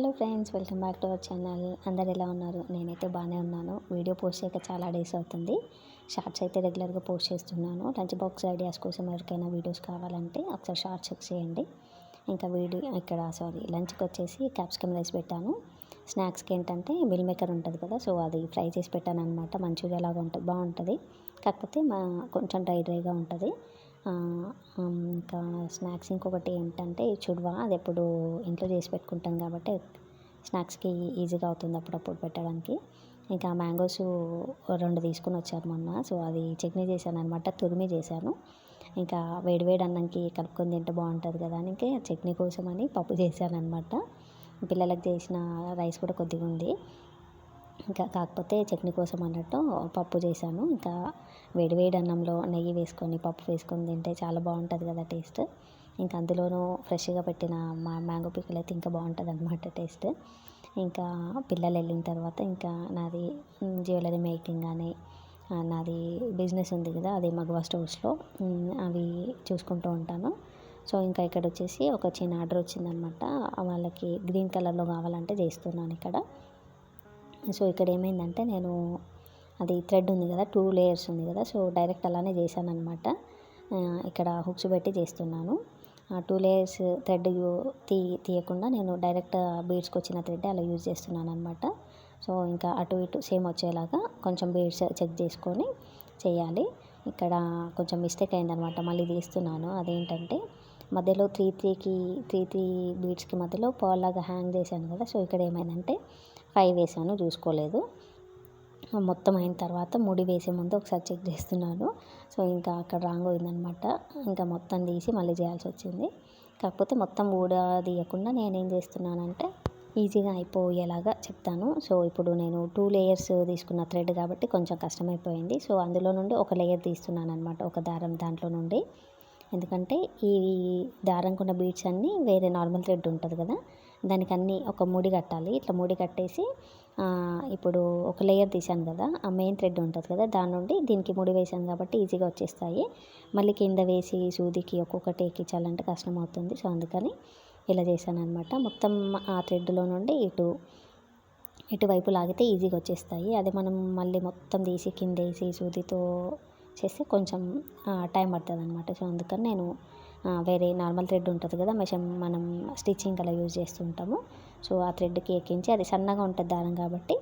Hello friends welcome back to our channel. అందరు ఎలా ఉన్నారు? నేనైతే బాగానే ఉన్నాను. వీడియో పోస్ట్ చేయక చాలా డేస్ అవుతుంది. షార్ట్స్ అయితే రెగ్యులర్గా పోస్ట్ చేస్తున్నాను. లంచ్ బాక్స్ ఐడియాస్ కోసం ఎవరికైనా వీడియోస్ కావాలంటే ఒకసారి షార్ట్స్ చెక్ చేయండి. ఇంకా వీడియో ఇక్కడ సారీ లంచ్కి వచ్చేసి క్యాప్సికమ్ రైస్ పెట్టాను. స్నాక్స్కి ఏంటంటే మిల్ మేకర్ ఉంటుంది కదా సో అది ఫ్రై చేసి పెట్టాను అనమాట మంచూరియా లాగా ఉంటుంది బాగుంటుంది. కాకపోతే మా కొంచెం డ్రై డ్రైగా ఉంటుంది. ఇంకా స్నాక్స్ ఇంకొకటి ఏంటంటే ఈ చుడ్వా అది ఎప్పుడు ఇంట్లో చేసి పెట్టుకుంటాం కాబట్టి స్నాక్స్కి ఈజీగా అవుతుంది అప్పుడప్పుడు పెట్టడానికి. ఇంకా మ్యాంగోస్ రెండు తీసుకుని వచ్చారు మొన్న సో అది చట్నీ చేశాను అనమాట తురిమి చేశాను. ఇంకా వేడివేడి అన్నంకి కలుపుకొని తింటే బాగుంటుంది కదా అని ఇంకా చట్నీ కోసం అని పప్పు చేశాను అనమాట పిల్లలకు చేసిన రైస్ కూడా కొద్దిగా ఉంది. ఇంకా కాకపోతే చట్నీ కోసం అన్నట్టు పప్పు చేశాను. ఇంకా వేడివేడి అన్నంలో నెయ్యి వేసుకొని పప్పు వేసుకొని తింటే చాలా బాగుంటుంది కదా టేస్ట్. ఇంకా అందులోనూ ఫ్రెష్గా పెట్టిన మా మ్యాంగో పిక్కలు అయితే ఇంకా బాగుంటుంది అనమాట టేస్ట్. ఇంకా పిల్లలు వెళ్ళిన తర్వాత ఇంకా నాది జ్యువెలరీ మేకింగ్ అని నాది బిజినెస్ ఉంది కదా అది మగవా స్టోర్స్లో. అవి చూసుకుంటూ ఉంటాను. సో ఇంకా ఇక్కడ వచ్చేసి ఒక చిన్న ఆర్డర్ వచ్చిందనమాట వాళ్ళకి గ్రీన్ కలర్లో కావాలంటే చేస్తున్నాను ఇక్కడ. సో ఇక్కడ ఏమైందంటే నేను అది థ్రెడ్ ఉంది కదా టూ లేయర్స్ ఉంది కదా సో డైరెక్ట్ అలానే చేశాను అనమాట ఇక్కడ హుక్స్ పెట్టి చేస్తున్నాను. ఆ టూ లేయర్స్ థ్రెడ్ తీ తీయకుండా నేను డైరెక్ట్ బీడ్స్కి వచ్చిన థ్రెడ్ అలా యూజ్ చేస్తున్నాను అనమాట సో ఇంకా అటు ఇటు సేమ్ వచ్చేలాగా కొంచెం బీడ్స్ చెక్ చేసుకొని చేయాలి. ఇక్కడ కొంచెం మిస్టేక్ అయిందనమాట మళ్ళీ తీస్తున్నాను. అదేంటంటే మధ్యలో త్రీ త్రీకి త్రీ త్రీ బీట్స్కి మధ్యలో పాల్లాగా హ్యాంగ్ చేశాను కదా. సో ఇక్కడ ఏమైందంటే ఫైవ్ వేసాను చూసుకోలేదు. మొత్తం అయిన తర్వాత ముడి వేసే ముందు ఒకసారి చెక్ చేస్తున్నాను. సో ఇంకా అక్కడ రాంగ్ అయిందనమాట ఇంకా మొత్తం తీసి మళ్ళీ చేయాల్సి వచ్చింది. కాకపోతే మొత్తం ఊడా తీయకుండా నేనేం చేస్తున్నానంటే ఈజీగా అయిపోయేలాగా చెప్తాను. సో ఇప్పుడు నేను టూ లేయర్స్ తీసుకున్న థ్రెడ్ కాబట్టి కొంచెం కష్టమైపోయింది. సో అందులో నుండి ఒక లేయర్ తీస్తున్నాను అనమాట ఒక దారం దాంట్లో నుండి. ఎందుకంటే ఈ దారంకున్న బీడ్స్ అన్నీ వేరే నార్మల్ థ్రెడ్ ఉంటుంది కదా దానికి అన్నీ ఒక ముడి కట్టాలి. ఇట్లా ముడి కట్టేసి ఇప్పుడు ఒక లేయర్ తీసాను కదా ఆ మెయిన్ థ్రెడ్ ఉంటుంది కదా దాని నుండి దీనికి ముడి వేసాను కాబట్టి ఈజీగా వచ్చేస్తాయి. మళ్ళీ కింద వేసి సూదికి ఒక్కొక్కటి ఎక్కించాలంటే కష్టం అవుతుంది. సో అందుకని ఇలా చేశాను అనమాట మొత్తం ఆ థ్రెడ్లో నుండి ఇటు ఇటువైపు లాగితే ఈజీగా వచ్చేస్తాయి. అదే మనం మళ్ళీ మొత్తం తీసి కింద వేసి సూదితో చేస్తే కొంచెం టైం పడుతుంది అనమాట సో అందుకని నేను వేరే నార్మల్ థ్రెడ్ ఉంటుంది కదా మెషం మనం స్టిచ్చింగ్ అలా యూజ్ చేస్తుంటాము సో ఆ థ్రెడ్కి ఎక్కించి అది సన్నగా ఉంటుంది దారం కాబట్టి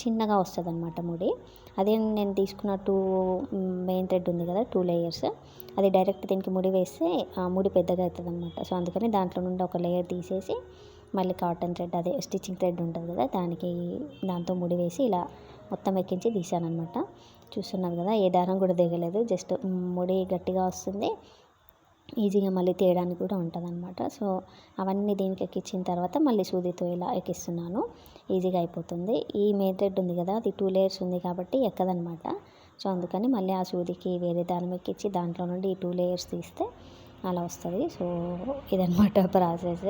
చిన్నగా వస్తుంది అనమాట ముడి. అదే నేను తీసుకున్న టూ మెయిన్ థ్రెడ్ ఉంది కదా టూ లేయర్స్. అది డైరెక్ట్ దీనికి ముడి వేస్తే ఆ ముడి పెద్దగా అవుతుంది అనమాట సో అందుకని దాంట్లో నుండి ఒక లేయర్ తీసేసి మళ్ళీ కాటన్ థ్రెడ్ అదే స్టిచ్చింగ్ థ్రెడ్ ఉంటుంది కదా దానికి దాంతో ముడి వేసి ఇలా మొత్తం ఎక్కించి తీసాను అనమాట చూస్తున్నారు కదా ఏ దారం కూడా దిగలేదు. జస్ట్ ముడి గట్టిగా వస్తుంది. ఈజీగా మళ్ళీ తీయడానికి కూడా ఉంటుంది అనమాట సో అవన్నీ దీనికి ఎక్కించిన తర్వాత మళ్ళీ సూదితో ఇలా ఎక్కిస్తున్నాను. ఈజీగా అయిపోతుంది. ఈ మెయిన్ ఉంది కదా అది టూ లేయర్స్ ఉంది కాబట్టి ఎక్కదనమాట సో అందుకని మళ్ళీ ఆ సూదికి వేరే దారం ఎక్కించి దాంట్లో నుండి ఈ టూ లేయర్స్ తీస్తే అలా వస్తుంది. సో ఇదనమాట ప్రాసెస్.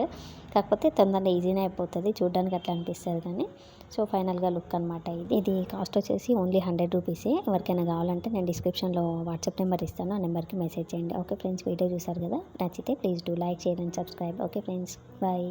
కాకపోతే తొందరగా ఈజీనే అయిపోతుంది. చూడడానికి అట్లా అనిపిస్తుంది కానీ. సో ఫైనల్గా లుక్ అనమాట ఇది. ఇది కాస్ట్ వచ్చేసి ఓన్లీ హండ్రెడ్ రూపీసే. ఎవరికైనా కావాలంటే నేను డిస్క్రిప్షన్లో వాట్సాప్ నెంబర్ ఇస్తాను. ఆ నెంబర్కి మెసేజ్ చేయండి. ఓకే ఫ్రెండ్స్ వీడియో చూసారు కదా? నచ్చితే ప్లీజ్ డూ లైక్ చేయండి సబ్స్క్రైబ్. Okay friends bye.